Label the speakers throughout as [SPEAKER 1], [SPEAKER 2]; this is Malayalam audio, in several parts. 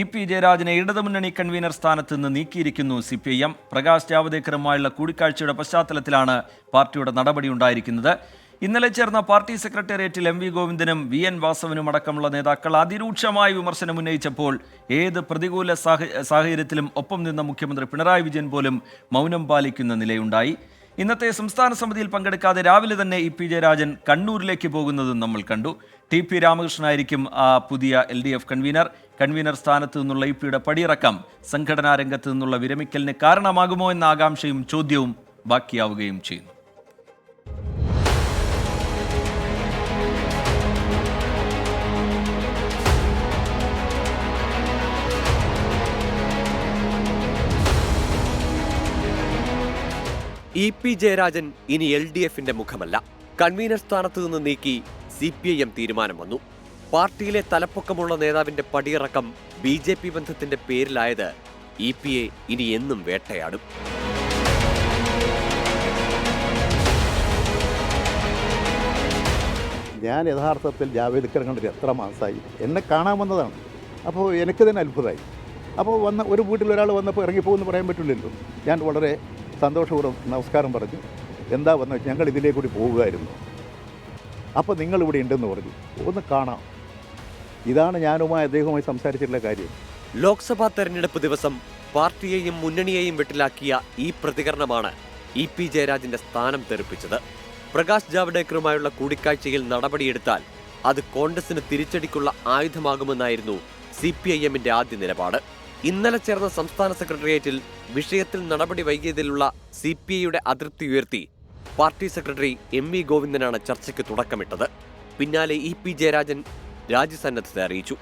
[SPEAKER 1] ഇ പി ജയരാജനെ ഇടതുമുന്നണി കൺവീനർ സ്ഥാനത്ത് നിന്ന് നീക്കിയിരിക്കുന്നു C P I M Prakash ജാവദേക്കറുമായുള്ള കൂടിക്കാഴ്ചയുടെ പശ്ചാത്തലത്തിലാണ് പാർട്ടിയുടെ നടപടി ഉണ്ടായിരിക്കുന്നത്. ഇന്നലെ ചേർന്ന പാർട്ടി സെക്രട്ടേറിയറ്റിൽ എം വി ഗോവിന്ദനും വി എൻ വാസവനും അടക്കമുള്ള നേതാക്കൾ അതിരൂക്ഷമായ വിമർശനം ഉന്നയിച്ചപ്പോൾ ഏത് പ്രതികൂല സാഹ സാഹചര്യത്തിലും ഒപ്പം നിന്ന മുഖ്യമന്ത്രി പിണറായി വിജയൻ പോലും മൗനം പാലിക്കുന്ന നിലയുണ്ടായി. ഇന്നത്തെ സംസ്ഥാന സമിതിയിൽ പങ്കെടുക്കാതെ രാവിലെ തന്നെ ഇ പി ജയരാജൻ കണ്ണൂരിലേക്ക് പോകുന്നതും നമ്മൾ കണ്ടു. ടി പി രാമകൃഷ്ണനായിരിക്കും പുതിയ L D F convener. Convener സ്ഥാനത്തു നിന്നുള്ള ഇ പിയുടെ പടിയിറക്കം സംഘടനാ രംഗത്ത് നിന്നുള്ള വിരമിക്കലിന് കാരണമാകുമോ എന്ന ആകാംക്ഷയും ചോദ്യവും ബാക്കിയാവുകയും ചെയ്യുന്നു.
[SPEAKER 2] ഇ പി ജയരാജൻ ഇനി എൽ ഡി എഫിന്റെ മുഖമല്ല. കൺവീനർ സ്ഥാനത്ത് നിന്ന് നീക്കി സി പി ഐ എം തീരുമാനം വന്നു. പാർട്ടിയിലെ തലപ്പൊക്കമുള്ള നേതാവിന്റെ പടിയിറക്കം ബി ജെ പി ബന്ധത്തിന്റെ പേരിലായത് ഇ പി എ ഇനി എന്നും വേട്ടയാടും.
[SPEAKER 3] ഞാൻ യഥാർത്ഥത്തിൽ ജാവേദ്കർ കണ്ടിട്ട് എത്ര മാസമായി എന്നെ കാണാൻ വന്നതാണ്. അപ്പോൾ എനിക്ക് തന്നെ അത്ഭുതമായി. അപ്പോൾ വന്ന ഒരു വീട്ടിൽ ഒരാൾ വന്നപ്പോൾ ഇറങ്ങിപ്പോകുമെന്ന് പറയാൻ പറ്റില്ലല്ലോ. ഞാൻ വളരെ സന്തോഷപൂർവം നമസ്കാരം പറഞ്ഞു. എന്താ വന്നു ഞങ്ങൾ ഇതിലേ കൂടി പോവുകയായിരുന്നു അപ്പോൾ നിങ്ങൾ ഇവിടെ ഉണ്ടെന്ന് പറഞ്ഞു. ഒന്ന് കാണാം. ഇതാണ് ഞാനുമായി അദ്ദേഹവുമായി സംസാരിച്ചിട്ടുള്ള കാര്യം.
[SPEAKER 2] ലോക്സഭാ തെരഞ്ഞെടുപ്പ് ദിവസം പാർട്ടിയെയും മുന്നണിയെയും വെട്ടിലാക്കിയ ഈ പ്രതികരണമാണ് ഇ പി ജയരാജന്റെ സ്ഥാനം തെറിപ്പിച്ചത്. പ്രകാശ് ജാവ്ഡേക്കറുമായുള്ള കൂടിക്കാഴ്ചയിൽ നടപടിയെടുത്താൽ അത് കോൺഗ്രസിന് തിരിച്ചടിക്കുള്ള ആയുധമാകുമെന്നായിരുന്നു സി പി ഐ എമ്മിന്റെ ആദ്യ നിലപാട്. ഇന്നലെ ചേർന്ന സംസ്ഥാന സെക്രട്ടേറിയറ്റിൽ വിഷയത്തിൽ നടപടി വൈകിയതിലുള്ള സി പി ഐയുടെ അതൃപ്തി ഉയർത്തി. പാർട്ടി സെക്രട്ടറി എം വി ഗോവിന്ദനാണ് ചർച്ചയ്ക്ക് തുടക്കമിട്ടത്. പിന്നാലെ ഇ പി ജയരാജൻ രാജ്യസന്നദ്ധത അറിയിച്ചു.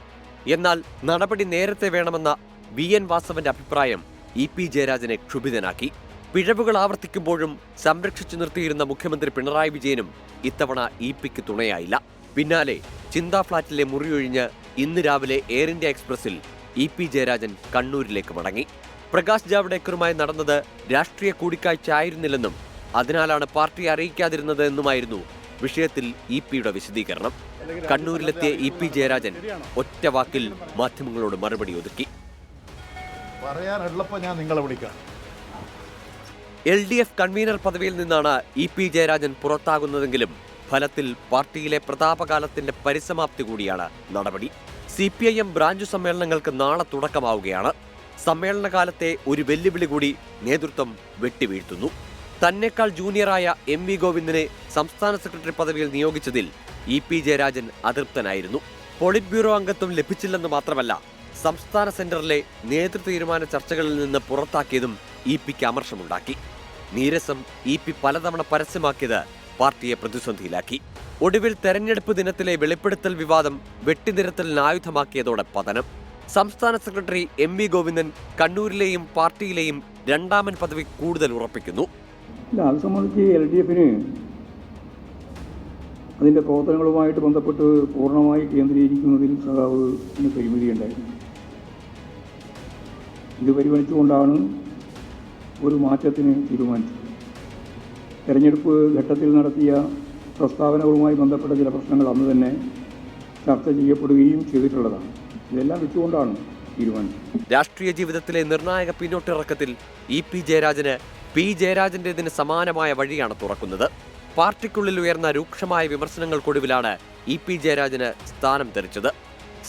[SPEAKER 2] എന്നാൽ നടപടി നേരത്തെ വേണമെന്ന വി എൻ വാസവന്റെ അഭിപ്രായം ഇ പി ജയരാജനെ ക്ഷുഭിതനാക്കി. പിഴവുകൾ ആവർത്തിക്കുമ്പോഴും സംരക്ഷിച്ചു നിർത്തിയിരുന്ന മുഖ്യമന്ത്രി പിണറായി വിജയനും ഇത്തവണ ഇ പിക്ക് തുണയായില്ല. പിന്നാലെ ചിന്താ ഫ്ളാറ്റിലെ മുറിയൊഴിഞ്ഞ് ഇന്ന് രാവിലെ എയർ ഇന്ത്യ എക്സ്പ്രസിൽ ഇ പി ജയരാജൻ കണ്ണൂരിലേക്ക് മടങ്ങി. പ്രകാശ് ജാവ്ഡേക്കറുമായി നടന്നത് രാഷ്ട്രീയ കൂടിക്കാഴ്ച ആയിരുന്നില്ലെന്നും അതിനാലാണ് പാർട്ടി അറിയിക്കാതിരുന്നത് എന്നുമായിരുന്നു വിഷയത്തിൽ ഇ പിയുടെ വിശദീകരണം. കണ്ണൂരിലെത്തിയ ഇ പി ജയരാജൻ ഒറ്റ വാക്കിൽ മാധ്യമങ്ങളോട് മറുപടി ഒതുക്കി.
[SPEAKER 3] പറയാനുള്ളപ്പോൾ ഞാൻ നിങ്ങളെ വിളിക്കാം.
[SPEAKER 2] എൽ ഡി എഫ് കൺവീനർ പദവിയിൽ നിന്നാണ് ഇ പി ജയരാജൻ പുറത്താകുന്നതെങ്കിലും ഫലത്തിൽ പാർട്ടിയിലെ പ്രതാപകാലത്തിന്റെ പരിസമാപ്തി കൂടിയാണ് നടപടി. C P I M branch സമ്മേളനങ്ങൾക്ക് നാളെ തുടക്കമാവുകയാണ്. സമ്മേളനകാലത്തെ ഒരു വെല്ലുവിളി കൂടി നേതൃത്വം വെട്ടിവീഴ്ത്തുന്നു. തന്നെക്കാൾ ജൂനിയറായ എം വി ഗോവിന്ദനെ സംസ്ഥാന സെക്രട്ടറി പദവിയിൽ നിയോഗിച്ചതിൽ ഇ പി ജയരാജൻ അതൃപ്തനായിരുന്നു. പൊളിറ്റ് ബ്യൂറോ അംഗത്വം ലഭിച്ചില്ലെന്ന് മാത്രമല്ല സംസ്ഥാന സെന്ററിലെ നേതൃ തീരുമാന ചർച്ചകളിൽ നിന്ന് പുറത്താക്കിയതും ഇ പിക്ക് അമർഷമുണ്ടാക്കി. നീരസം ഇ പി പലതവണ പരസ്യമാക്കിയത് പാർട്ടിയെ പ്രതിസന്ധിയിലാക്കി. ഒടുവിൽ തെരഞ്ഞെടുപ്പ് ദിനത്തിലെ വെളിപ്പെടുത്തൽ വിവാദം വെട്ടിനിരത്തലിന് ആയുധമാക്കിയതോടെ പതനം. സംസ്ഥാന സെക്രട്ടറി എം വി ഗോവിന്ദൻ കണ്ണൂരിലെയും പാർട്ടിയിലെയും രണ്ടാമൻ പദവി കൂടുതൽ ഉറപ്പിക്കുന്നു.
[SPEAKER 4] അത് സംബന്ധിച്ച് എൽ ഡി എഫിന് അതിന്റെ പ്രവർത്തനങ്ങളുമായിട്ട് ബന്ധപ്പെട്ട് പൂർണമായി കേന്ദ്രീകരിക്കുന്നതിൽ സഖാവിന് പരിമിതിയുണ്ടായിരുന്നു. ഇത് പരിഗണിച്ചുകൊണ്ടാണ് ഒരു മാറ്റത്തിന് തീരുമാനിച്ചത്. തെരഞ്ഞെടുപ്പ് ഘട്ടത്തിൽ നടത്തിയ പ്രസ്താവനകളുമായി ബന്ധപ്പെട്ട ചില പ്രശ്നങ്ങൾ അന്ന് തന്നെ ചർച്ച ചെയ്യപ്പെടുകയും ചെയ്തിട്ടുള്ളതാണ്. ഇതെല്ലാം വെച്ചുകൊണ്ടാണ് തീരുമാനിച്ചത്
[SPEAKER 2] രാഷ്ട്രീയ ജീവിതത്തിലെ നിർണായക പിന്നോട്ടിറക്കത്തിൽ ഇ പി ജയരാജന് പി ജയരാജന്റേതിന് സമാനമായ വഴിയാണ് തുറക്കുന്നത്. പാർട്ടിക്കുള്ളിൽ ഉയർന്ന രൂക്ഷമായ വിമർശനങ്ങൾക്കൊടുവിലാണ് ഇ പി ജയരാജന് സ്ഥാനം തെറിച്ചത്.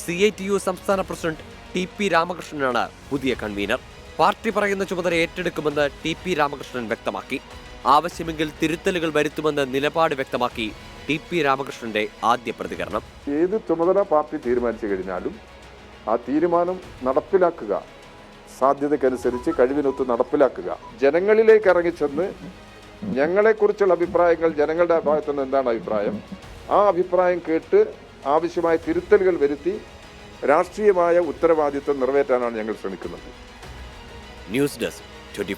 [SPEAKER 2] സി ഐ ടി യു സംസ്ഥാന പ്രസിഡന്റ് ടി പി രാമകൃഷ്ണനാണ് പുതിയ കൺവീനർ. പാർട്ടി പറയുന്ന ചുമതല ഏറ്റെടുക്കുമെന്ന് ടി പി രാമകൃഷ്ണൻ വ്യക്തമാക്കി. ആവശ്യമെങ്കിൽ തിരുത്തലുകൾ വരുത്തുമെന്ന് നിലപാട് വ്യക്തമാക്കി ടി പി രാമകൃഷ്ണന്റെ ആദ്യ പ്രതികരണം.
[SPEAKER 5] ഏത് ചുമതല പാർട്ടി തീരുമാനിച്ചു കഴിഞ്ഞാലും ആ തീരുമാനം നടപ്പിലാക്കുക. സാധ്യതയ്ക്കനുസരിച്ച് കഴിവിനൊത്ത് നടപ്പിലാക്കുക. ജനങ്ങളിലേക്ക് ഇറങ്ങിച്ചെന്ന് ഞങ്ങളെക്കുറിച്ചുള്ള അഭിപ്രായങ്ങൾ ജനങ്ങളുടെ ഭാഗത്തു നിന്ന് എന്താണ് അഭിപ്രായം? ആ അഭിപ്രായം കേട്ട് ആവശ്യമായ തിരുത്തലുകൾ വരുത്തി രാഷ്ട്രീയമായ ഉത്തരവാദിത്വം നിറവേറ്റാനാണ് ഞങ്ങൾ ശ്രമിക്കുന്നത്.
[SPEAKER 2] News desk twenty